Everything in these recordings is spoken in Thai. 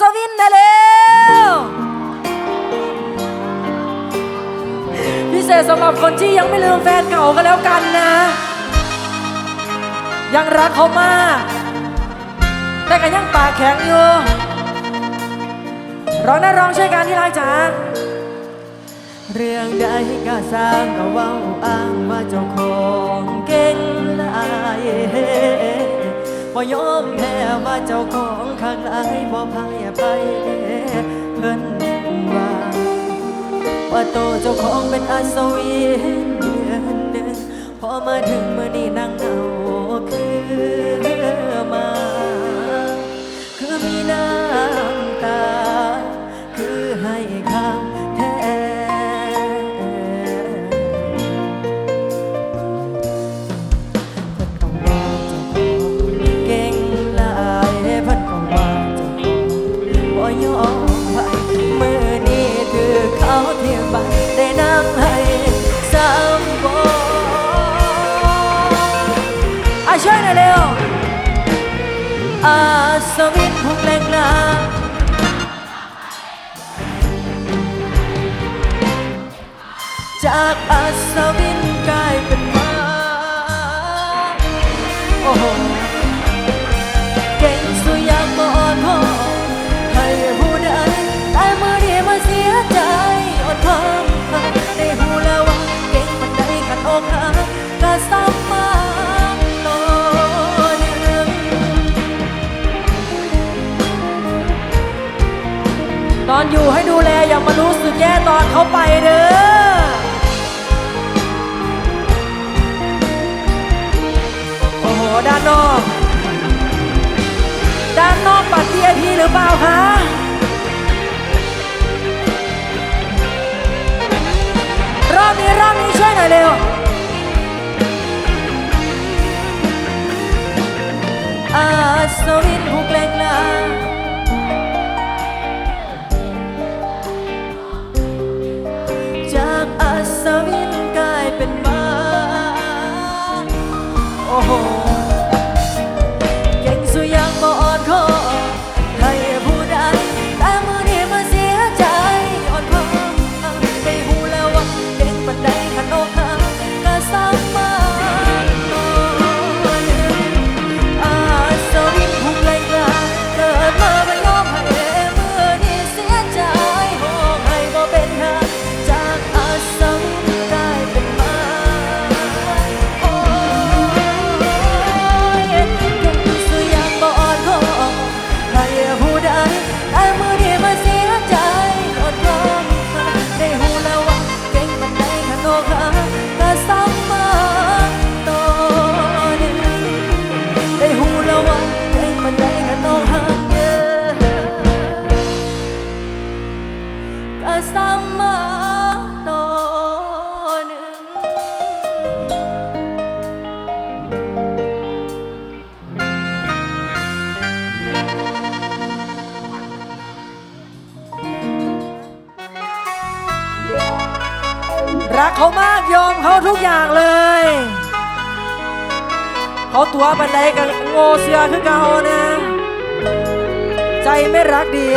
ศวินได้แล้วพิเศษสำหรับคนที่ยังไม่ลืมแฟนเก่าก็แล้วกันนะ ยังรักเขามาก แต่ก็ยังปากแข็งอยู่ร้องนะร้องช่วยกันที่รักจ๋าเรื่องใดก็สร้างก็ว้าอ้างว่าเจ้าของเก่งลาย บ่ยอมแพ้ว่าเจ้าของข้างหลายบ่พายไปเพิ่นว่าว่าโตเจ้าของเป็นอัศวินเดือนหนึ่งพอมาถึงเมื่อนี้นั่งเอาคืน หน่อยเร็วอาสวิตของแรงนาจากอาสวินกลายเป็นมาโอ้โห อนอยู่ให้ดูแลอย่ามารู้สึกแย่ตอนเขาไปเด้อโอ้โหด้านนอก ด้านนอกบัตร VIP หรือเปล่าคะ รอบนี้รอบนี้ช่วยหน่อยเร็ว อาสวินผู้ อัศวิ เขามากยอมเขาทุกอย่างเลย เขาตัวบันไดกันโง่เสือคือเก่านะ ใจไม่รักดี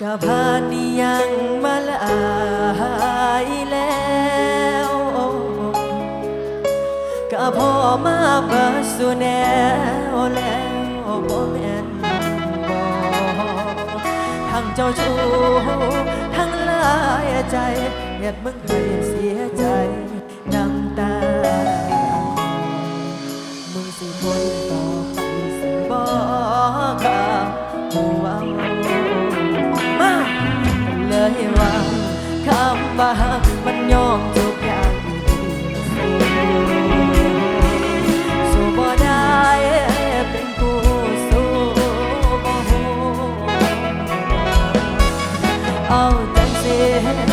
กับพานนี้ยังมาหลายแล้วก็พอมาเปิดสู่แนว เจ้าชู้ทั้งหลายใจเหตุมึงให้เสียใจน้ำตา มึงสิทนต่อไปสิบอกกับหัวมาเลยว่าคำว่าหักมันยอมทุกองจู เอาจังสิผู้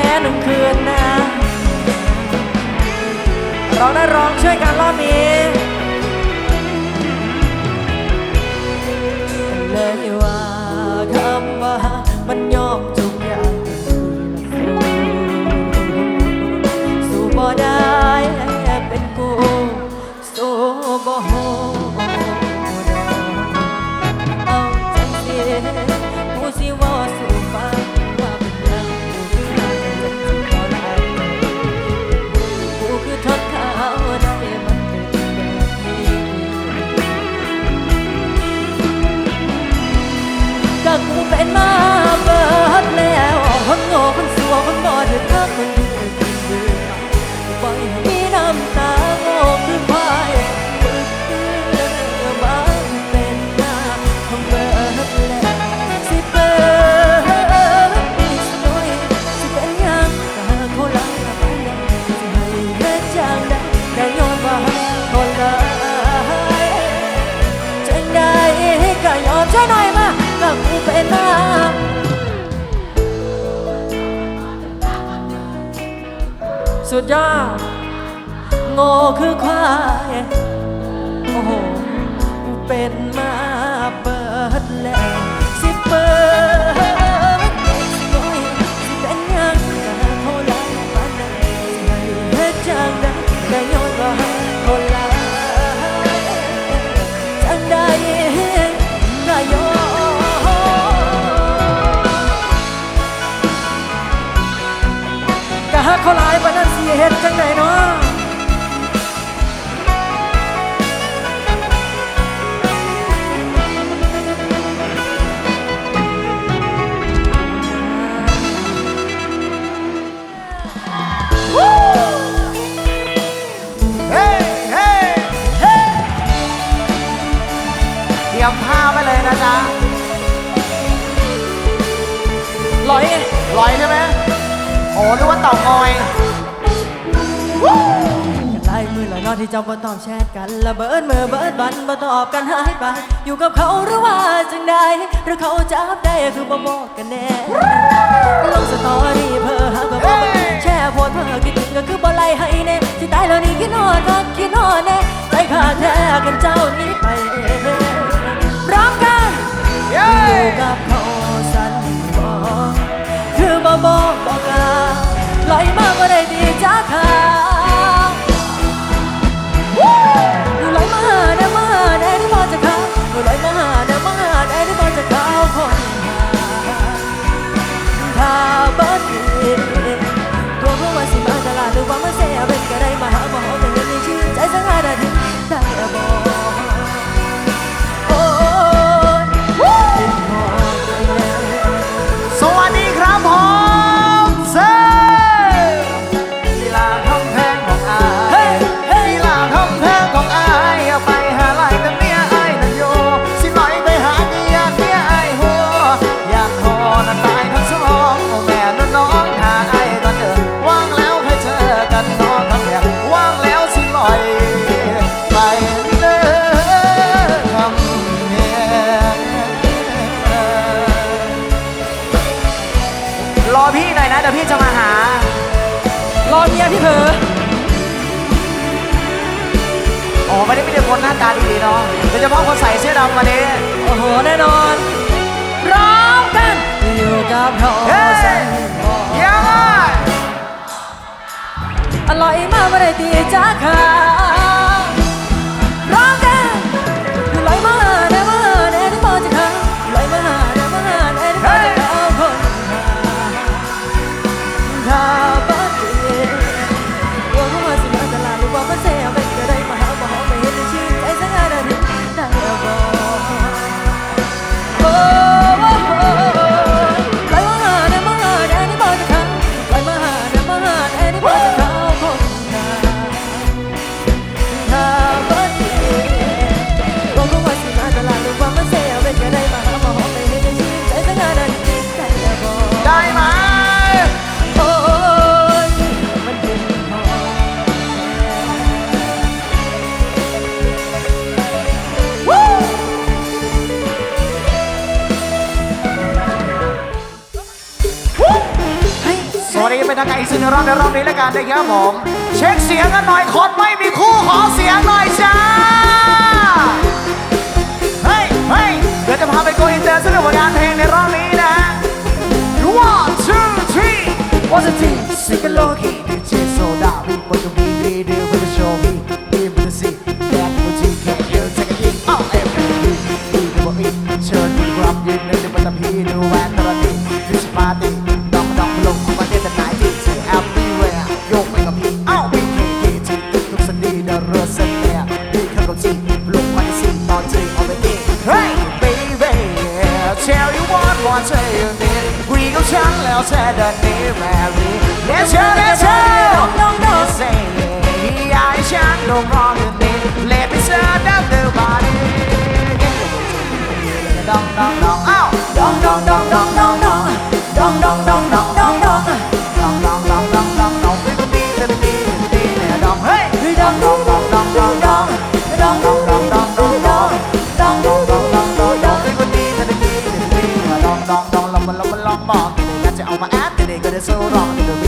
แพ้หนึ่งคืนนะราได้ร้องช่วยกันรอบนี้เลยว่า ตาสุดยอดโง่คือควาย โอ้โห เป็นมาเปิดแล้ว เขาหลายปานนั้นสิเฮ็ดจังไหนเนาะเตรียมผ้าไปเลยนะจ๊ะร้อยไงร้อยใช่ไหม โอ้นึกว่าต่างอยหลายมือหลายนอที่เจ้าก็ตอบแชทกันละเบิดมื่อเบิดบันบ่ตอบกันหายไปอยู่กับเขาหรือว่าจังใดหรือเขาจับได้คือบ่บอกกันแน่ลงสตอรี่เพอหาก็บ่แช่โพดเพอคิดถึงก็คือบ่ไล่ให้แน่ที่ตายแล้วนี่คิดนอนก็คิดนอนแน่ใจขาดแท้กันเจ้านี้ไปร้องกันอยู่กับเขา บ่บอบอกาลอยมาบ่ได้ดีจ้าค่ะ อร่อยมากไม่ได้ตีจ้าค่ะ รอบในรอบนี้แล้วกันนะครับผม เช็คเสียงกันหน่อยคนไม่มีคู่ขอเสียงหน่อยจ้า เฮ้ยเฮ้ยเดี๋ยวจะพาไปโกอินเตอร์สนุกกับงานเพลงในรอบนี้นะ one two three one two three sing along key DJ soda we want Let's go let's go น้องน้อง say อยากให้ฉันลงรออยู่นี่ Let me set up the body ดองดองดองอ้าวดองดองดองดองดองดองดองดองดองดองดองดองดองดองดองดองดองดองตีตีตีตีตีเนี่ยดองเฮ้ยเฮ้ยดองดองดองดองดองดองดองดองดองดองดองดองดองดองดองดองดองดองตีตีตีตีตีดองดองดองลองมาลองมาลองบอกกันจะเอามาแอดเด็กก็จะสู้ร้องเดี๋ยวม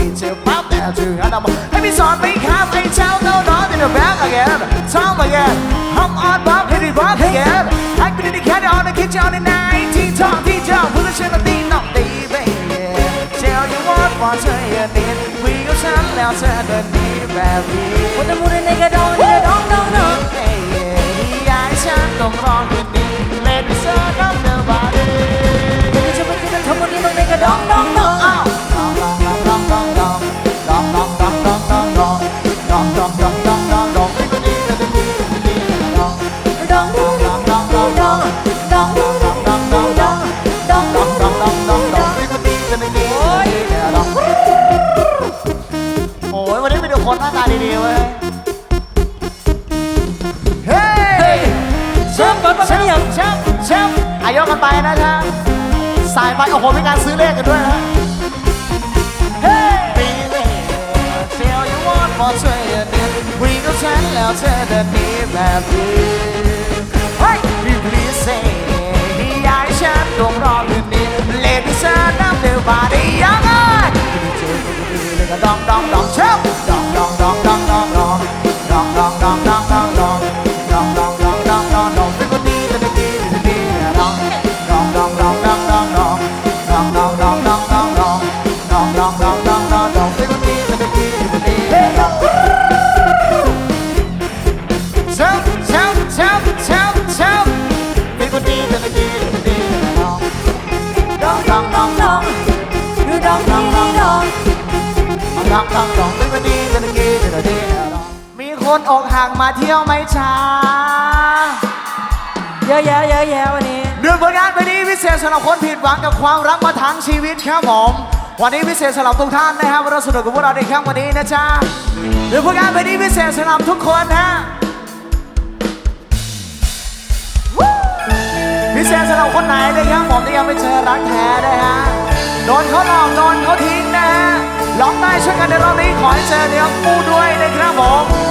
ีเลย and I'm Have you saw me halfway down, no, not in the back again. Tom again, I'm on Bob, hit it back again. I can really get on the kitchen on the 19 Tom, DJ, pull the shit on the not leaving, yeah Tell you what, what's in your need We go sound loud, sound the need, baby What the mood a nigga don't สายไปโอ้โหมีการซื้อเลขกันด้วยนะเฮ้ย baby tell you what more say you need คุยกับฉันแล้วเธอเดินหนีแบบนี้เฮ้ย please say อยากให้ฉันดวงรอคืนนี้ Let me set up the body ยังไงเลยก็ดองดองดองเช คนอกหักมาเที่ยวไหมช้า เยอะแยะเยอะแยะวันนี้เดือนผลงานไปนี้พิเศษสำหรับคนผิดหวังกับความรักมาทั้งชีวิตครับผมวันนี้พิเศษสำหรับทุกท่านนะครับเราสนุกกับพวกเราในค่ำวันนี้นะจ๊ะเดือผลงานไปนี้พิเศษสำหรับทุกคนฮะพิเศษสำหรับคนไหนนะครับผมที่ยังไม่เจอรักแท้นะฮะโดนเขาหลอกโดนเขาทิ้งนะฮะร้องได้ช่วยกันในรอบนี้ขอให้เจอเนื้อคู่ด้วยนะครับผม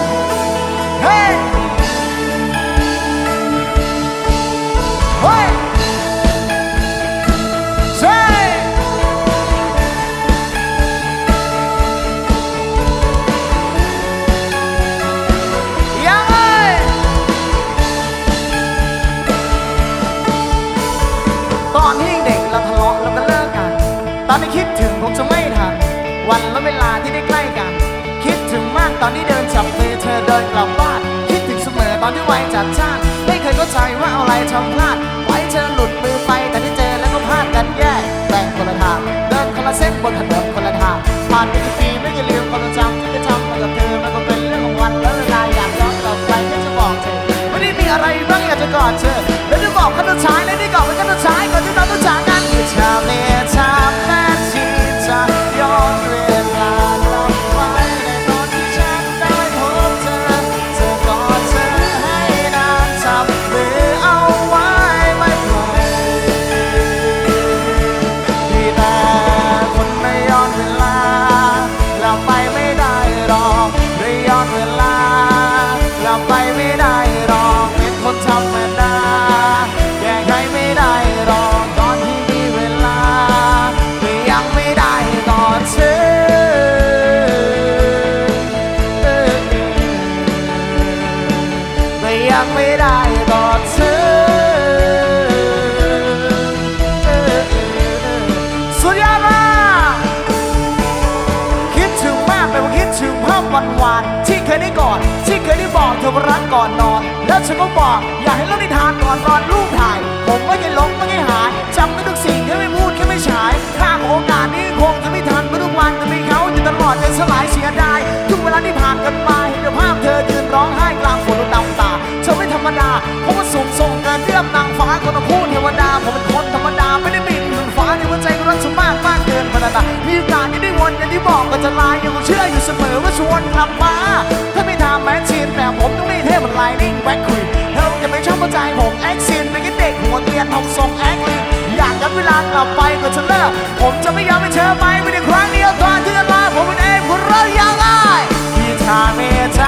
Hey! Bất ฉันก็บอก อยากให้เล่านิทานก่อนนอนรูปถ่าย ผมไม่เคยหลงไม่เคยหายจำได้ทุกสิ่งแค่ไม่พูดแค่ไม่ฉายถ้าโอกาสนี้คงจะไม่ทันเมื่อทุกวันจะมีเขาอยู่ตลอดจนสลายเสียดายทุกเวลาที่ผ่านกันมาเห็นภาพเธอยืนร้องไห้กลางฝนดำตาเธอไม่ธรรมดาเพราะว่าสูงส่งเกินเทียบนางฟ้าคนละคู่เทวดาผมเป็นคนธรรมดาไม่ได้บินเหมือนฟ้าในหัวใจรักฉันมากมากเกินพนันนะมีโอกาสที่ได้วนอย่างที่บอกก็จะลายยังเชื่ออยู่เสมอว่าชวนกลับมาถ้าไม่ทำแมชชีนแต่ผมต้องรีเทพ มันไลนิ่งแบ็คคุยเธออย่าไปชอบเข้าใจผมแอคซินเป็นเด็กหัวเตียนทองทรงแอคลินอยากย้อนเวลากลับไปก็จะเลิกผมจะไม่ยอมให้เธอไปไม่ได้ครั้งเดียวตอนที่จะมาผมเป็นเองคนรักยังไงที่ทาเมต